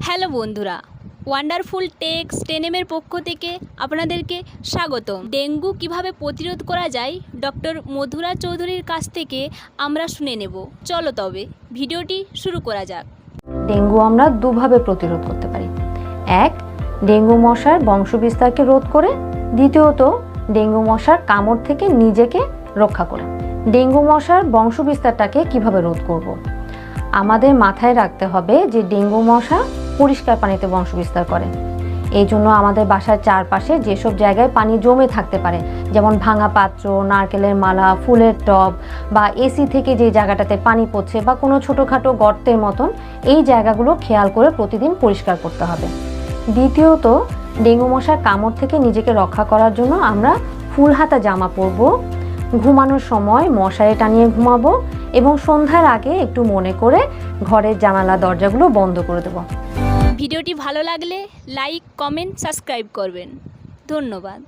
Hello বন্ধুরা wonderful text টেনেমের পক্ষ থেকে আপনাদেরকে স্বাগত ডেঙ্গু কীভাবে প্রতিরোধ করা যায়, ডক্টর মধুরা চৌধুরীর কাছ থেকে আমরা শুনে নেব। চলো তবে, ভিডিওটি শুরু করা যাক। ডেঙ্গু আমরা দুভাবে প্রতিরোধ করতে পারি। এক, ডেঙ্গু মশার বংশবিস্তারকে রোধ করে। দ্বিতীয়ত, ডেঙ্গু মশার কামড় থেকে নিজেকে রক্ষা করে। ডেঙ্গু মশার বংশবিস্তারটাকে কীভাবে রোধ করব। আমাদের মাথায় রাখতে হবে যে ডেঙ্গু মশা পরিষ্কার পানিতে বংশবিস্তার করে। এই জন্য আমাদের বাসার চারপাশে যেসব জায়গায় পানি জমে থাকতে পারে, যেমন ভাঙা পাত্র, নারকেলের মালা, ফুলের টব বা এসি থেকে যে জায়গাটাতে পানি পড়ছে বা কোনো ছোটোখাটো গর্তের মতন, এই জায়গাগুলো খেয়াল করে প্রতিদিন পরিষ্কার করতে হবে। দ্বিতীয়ত, ডেঙ্গু মশার কামড় থেকে নিজেকে রক্ষা করার জন্য আমরা ফুল হাতা জামা পরব, ঘুমানোর সময় মশারি টানিয়ে ঘুমাবো এবং সন্ধ্যার আগে একটু মনে করে ঘরের জানালা দরজাগুলো বন্ধ করে দেবো। ভিডিওটি ভালো লাগলে লাইক, কমেন্ট, সাবস্ক্রাইব করবেন। ধন্যবাদ।